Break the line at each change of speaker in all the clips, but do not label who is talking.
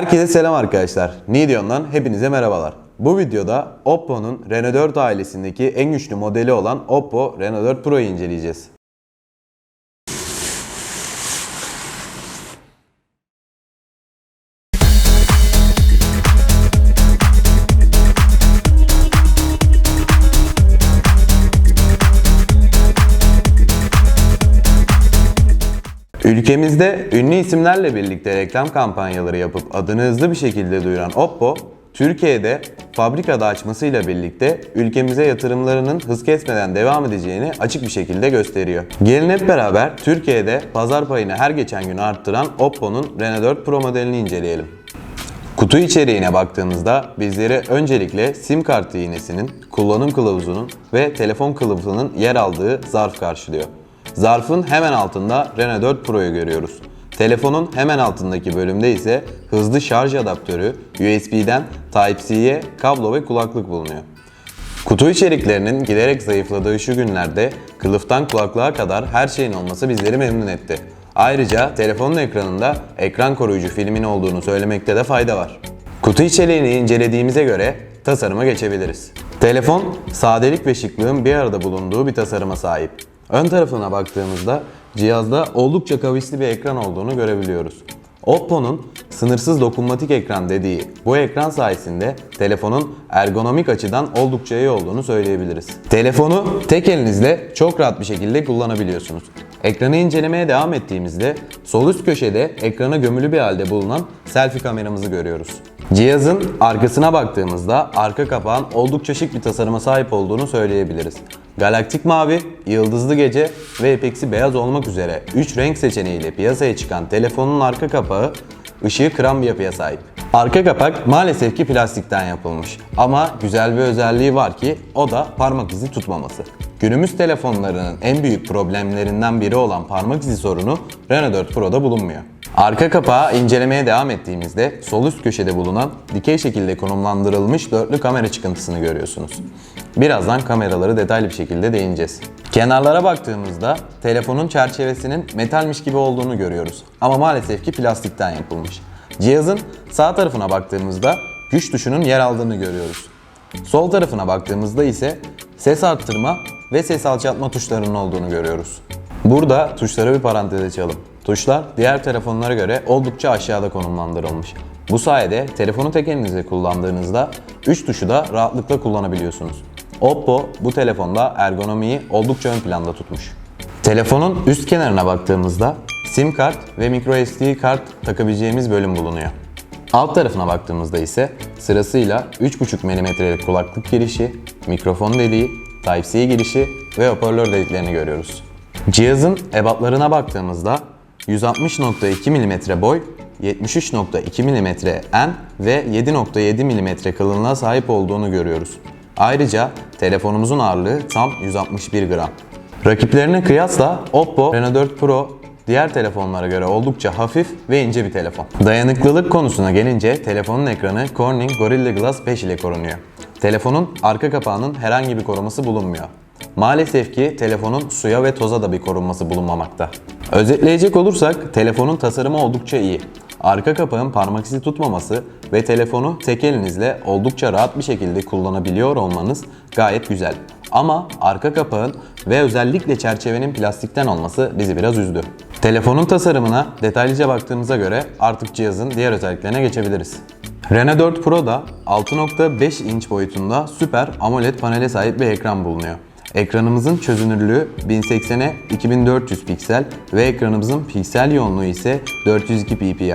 Herkese selam arkadaşlar. Nidion'dan hepinize merhabalar. Bu videoda Oppo'nun Reno 4 ailesindeki en güçlü modeli olan Oppo Reno 4 Pro'yu inceleyeceğiz. Ülkemizde ünlü isimlerle birlikte reklam kampanyaları yapıp adını hızlı bir şekilde duyuran Oppo, Türkiye'de fabrikada açmasıyla birlikte ülkemize yatırımlarının hız kesmeden devam edeceğini açık bir şekilde gösteriyor. Gelin hep beraber Türkiye'de pazar payını her geçen gün arttıran Oppo'nun Reno 4 Pro modelini inceleyelim. Kutu içeriğine baktığımızda bizleri öncelikle sim kartı iğnesinin, kullanım kılavuzunun ve telefon kılıfının yer aldığı zarf karşılıyor. Zarfın hemen altında Reno 4 Pro'yu görüyoruz. Telefonun hemen altındaki bölümde ise hızlı şarj adaptörü, USB'den Type-C'ye kablo ve kulaklık bulunuyor. Kutu içeriklerinin giderek zayıfladığı şu günlerde kılıftan kulaklığa kadar her şeyin olması bizleri memnun etti. Ayrıca telefonun ekranında ekran koruyucu filmin olduğunu söylemekte de fayda var. Kutu içeriğini incelediğimize göre tasarıma geçebiliriz. Telefon sadelik ve şıklığın bir arada bulunduğu bir tasarıma sahip. Ön tarafına baktığımızda cihazda oldukça kavisli bir ekran olduğunu görebiliyoruz. Oppo'nun sınırsız dokunmatik ekran dediği bu ekran sayesinde telefonun ergonomik açıdan oldukça iyi olduğunu söyleyebiliriz. Telefonu tek elinizle çok rahat bir şekilde kullanabiliyorsunuz. Ekranı incelemeye devam ettiğimizde sol üst köşede ekrana gömülü bir halde bulunan selfie kameramızı görüyoruz. Cihazın arkasına baktığımızda arka kapağın oldukça şık bir tasarıma sahip olduğunu söyleyebiliriz. Galaktik mavi, yıldızlı gece ve epeksi beyaz olmak üzere 3 renk seçeneğiyle piyasaya çıkan telefonun arka kapağı ışığı kıran bir yapıya sahip. Arka kapak maalesef ki plastikten yapılmış ama güzel bir özelliği var ki o da parmak izi tutmaması. Günümüz telefonlarının en büyük problemlerinden biri olan parmak izi sorunu Reno 4 Pro'da bulunmuyor. Arka kapağı incelemeye devam ettiğimizde sol üst köşede bulunan dikey şekilde konumlandırılmış dörtlü kamera çıkıntısını görüyorsunuz. Birazdan kameraları detaylı bir şekilde değineceğiz. Kenarlara baktığımızda telefonun çerçevesinin metalmiş gibi olduğunu görüyoruz. Ama maalesef ki plastikten yapılmış. Cihazın sağ tarafına baktığımızda güç tuşunun yer aldığını görüyoruz. Sol tarafına baktığımızda ise ses arttırma ve ses alçaltma tuşlarının olduğunu görüyoruz. Burada tuşları bir parantez açalım. Tuşlar diğer telefonlara göre oldukça aşağıda konumlandırılmış. Bu sayede telefonu tek elinizle kullandığınızda 3 tuşu da rahatlıkla kullanabiliyorsunuz. Oppo bu telefonda ergonomiyi oldukça ön planda tutmuş. Telefonun üst kenarına baktığımızda SIM kart ve microSD kart takabileceğimiz bölüm bulunuyor. Alt tarafına baktığımızda ise sırasıyla 3.5 mm'lik kulaklık girişi, mikrofon deliği, Type-C girişi ve hoparlör deliklerini görüyoruz. Cihazın ebatlarına baktığımızda 160.2 mm boy, 73.2 mm en ve 7.7 mm kalınlığa sahip olduğunu görüyoruz. Ayrıca telefonumuzun ağırlığı tam 161 gram. Rakiplerine kıyasla Oppo Reno 4 Pro diğer telefonlara göre oldukça hafif ve ince bir telefon. Dayanıklılık konusuna gelince telefonun ekranı Corning Gorilla Glass 5 ile korunuyor. Telefonun arka kapağının herhangi bir koruması bulunmuyor. Maalesef ki telefonun suya ve toza da bir korunması bulunmamakta. Özetleyecek olursak telefonun tasarımı oldukça iyi. Arka kapağın parmak izi tutmaması ve telefonu tek elinizle oldukça rahat bir şekilde kullanabiliyor olmanız gayet güzel. Ama arka kapağın ve özellikle çerçevenin plastikten olması bizi biraz üzdü. Telefonun tasarımına detaylıca baktığımıza göre artık cihazın diğer özelliklerine geçebiliriz. Reno 4 Pro'da 6.5 inç boyutunda süper AMOLED panele sahip bir ekran bulunuyor. Ekranımızın çözünürlüğü 1080'e 2400 piksel ve ekranımızın piksel yoğunluğu ise 402 ppi.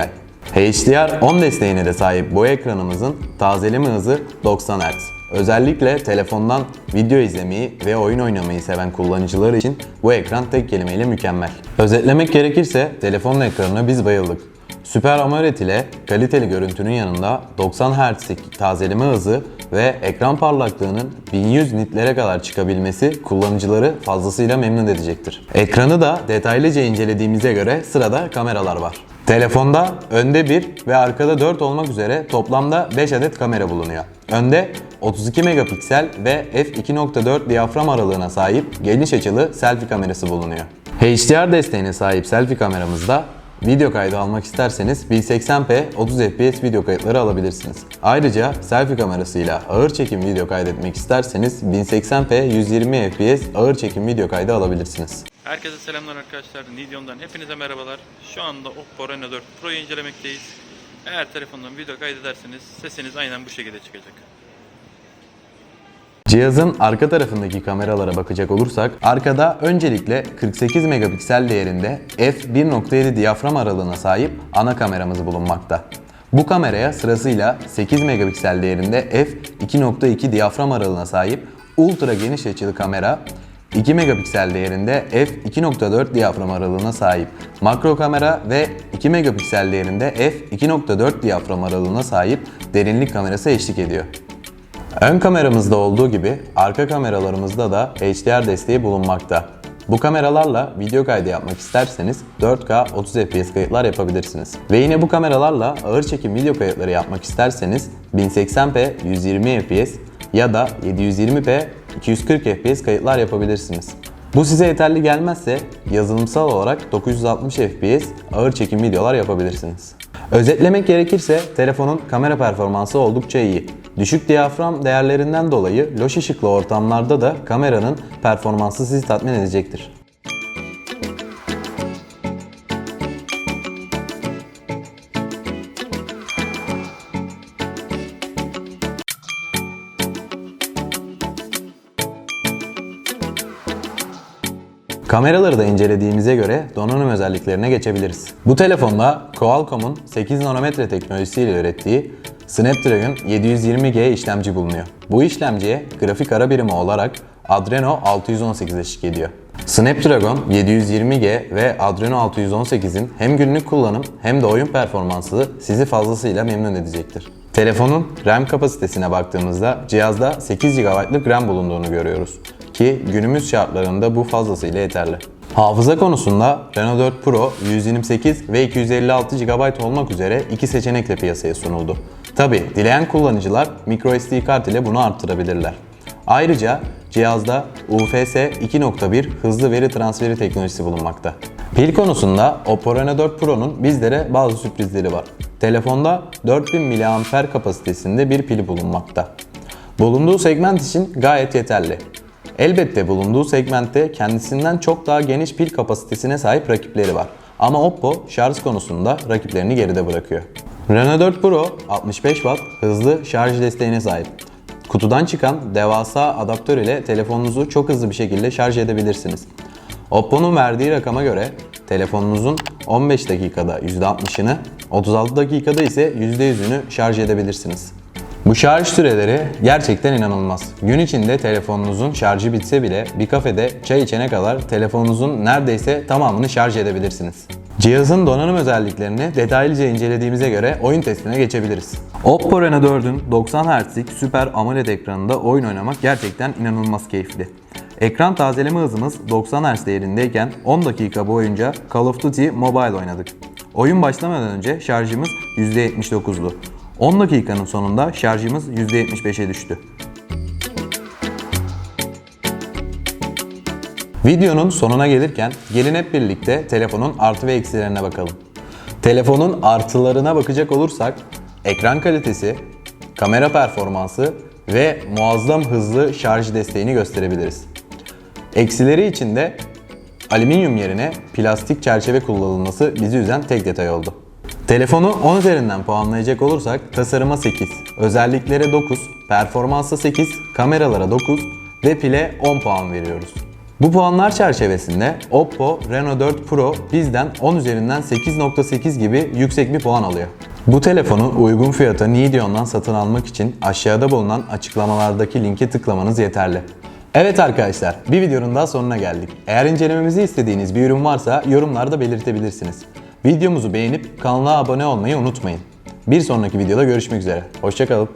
HDR10 desteğine de sahip bu ekranımızın tazeleme hızı 90 Hz. Özellikle telefondan video izlemeyi ve oyun oynamayı seven kullanıcılar için bu ekran tek kelimeyle mükemmel. Özetlemek gerekirse telefonun ekranına biz bayıldık. Süper AMOLED ile kaliteli görüntünün yanında 90 Hz'lik tazeleme hızı ve ekran parlaklığının 1100 nitlere kadar çıkabilmesi kullanıcıları fazlasıyla memnun edecektir. Ekranı da detaylıca incelediğimize göre sırada kameralar var. Telefonda önde 1 ve arkada 4 olmak üzere toplamda 5 adet kamera bulunuyor. Önde 32 megapiksel ve f2.4 diyafram aralığına sahip geniş açılı selfie kamerası bulunuyor. HDR desteğine sahip selfie kameramızda video kaydı almak isterseniz 1080p 30 fps video kayıtları alabilirsiniz. Ayrıca selfie kamerasıyla ağır çekim video kaydetmek isterseniz 1080p 120 fps ağır çekim video kaydı alabilirsiniz.
Herkese selamlar arkadaşlar. Nidyon'dan hepinize merhabalar. Şu anda Oppo Reno 4 Pro'yu incelemekteyiz. Eğer telefondan video kaydederseniz sesiniz aynen bu şekilde çıkacak.
Cihazın arka tarafındaki kameralara bakacak olursak, arkada öncelikle 48 megapiksel değerinde f1.7 diyafram aralığına sahip ana kameramız bulunmakta. Bu kameraya sırasıyla 8 megapiksel değerinde f2.2 diyafram aralığına sahip ultra geniş açılı kamera, 2 megapiksel değerinde f2.4 diyafram aralığına sahip makro kamera ve 2 megapiksel değerinde f2.4 diyafram aralığına sahip derinlik kamerası eşlik ediyor. Ön kameramızda olduğu gibi arka kameralarımızda da HDR desteği bulunmakta. Bu kameralarla video kaydı yapmak isterseniz 4K 30 FPS kayıtlar yapabilirsiniz. Ve yine bu kameralarla ağır çekim video kayıtları yapmak isterseniz 1080p 120 FPS ya da 720p 240 FPS kayıtlar yapabilirsiniz. Bu size yeterli gelmezse yazılımsal olarak 960 FPS ağır çekim videolar yapabilirsiniz. Özetlemek gerekirse telefonun kamera performansı oldukça iyi. Düşük diyafram değerlerinden dolayı loş ışıklı ortamlarda da kameranın performansı sizi tatmin edecektir. Kameraları da incelediğimize göre donanım özelliklerine geçebiliriz. Bu telefonda Qualcomm'un 8 nanometre teknolojisiyle ürettiği Snapdragon 720G işlemci bulunuyor. Bu işlemciye grafik ara birimi olarak Adreno 618 eşlik ediyor. Snapdragon 720G ve Adreno 618'in hem günlük kullanım hem de oyun performansı sizi fazlasıyla memnun edecektir. Telefonun RAM kapasitesine baktığımızda cihazda 8 GB'lık RAM bulunduğunu görüyoruz ki günümüz şartlarında bu fazlasıyla yeterli. Hafıza konusunda Reno 4 Pro 128 ve 256 GB olmak üzere iki seçenekle piyasaya sunuldu. Tabi dileyen kullanıcılar microSD kart ile bunu arttırabilirler. Ayrıca cihazda UFS 2.1 hızlı veri transferi teknolojisi bulunmakta. Pil konusunda Oppo Reno 4 Pro'nun bizlere bazı sürprizleri var. Telefonda 4000 mAh kapasitesinde bir pili bulunmakta. Bulunduğu segment için gayet yeterli. Elbette bulunduğu segmentte kendisinden çok daha geniş pil kapasitesine sahip rakipleri var. Ama Oppo şarj konusunda rakiplerini geride bırakıyor. Reno 4 Pro 65 Watt hızlı şarj desteğine sahip. Kutudan çıkan devasa adaptör ile telefonunuzu çok hızlı bir şekilde şarj edebilirsiniz. Oppo'nun verdiği rakama göre telefonunuzun 15 dakikada %60'ını, 36 dakikada ise %100'ünü şarj edebilirsiniz. Bu şarj süreleri gerçekten inanılmaz. Gün içinde telefonunuzun şarjı bitse bile bir kafede çay içene kadar telefonunuzun neredeyse tamamını şarj edebilirsiniz. Cihazın donanım özelliklerini detaylıca incelediğimize göre oyun testine geçebiliriz. Oppo Reno 4'ün 90 Hz'lik Super AMOLED ekranında oyun oynamak gerçekten inanılmaz keyifli. Ekran tazeleme hızımız 90 Hz değerindeyken 10 dakika boyunca Call of Duty Mobile oynadık. Oyun başlamadan önce şarjımız %79'du. 10 dakikanın sonunda şarjımız %75'e düştü. Videonun sonuna gelirken gelin hep birlikte telefonun artı ve eksilerine bakalım. Telefonun artılarına bakacak olursak ekran kalitesi, kamera performansı ve muazzam hızlı şarj desteğini gösterebiliriz. Eksileri için de alüminyum yerine plastik çerçeve kullanılması bizi üzen tek detay oldu. Telefonu 10 üzerinden puanlayacak olursak tasarıma 8, özelliklere 9, performansa 8, kameralara 9 ve pile 10 puan veriyoruz. Bu puanlar çerçevesinde Oppo Reno 4 Pro bizden 10 üzerinden 8.8 gibi yüksek bir puan alıyor. Bu telefonu uygun fiyata Nidion'dan satın almak için aşağıda bulunan açıklamalardaki linke tıklamanız yeterli. Evet arkadaşlar, bir videonun daha sonuna geldik. Eğer incelememizi istediğiniz bir ürün varsa yorumlarda belirtebilirsiniz. Videomuzu beğenip kanala abone olmayı unutmayın. Bir sonraki videoda görüşmek üzere. Hoşçakalın.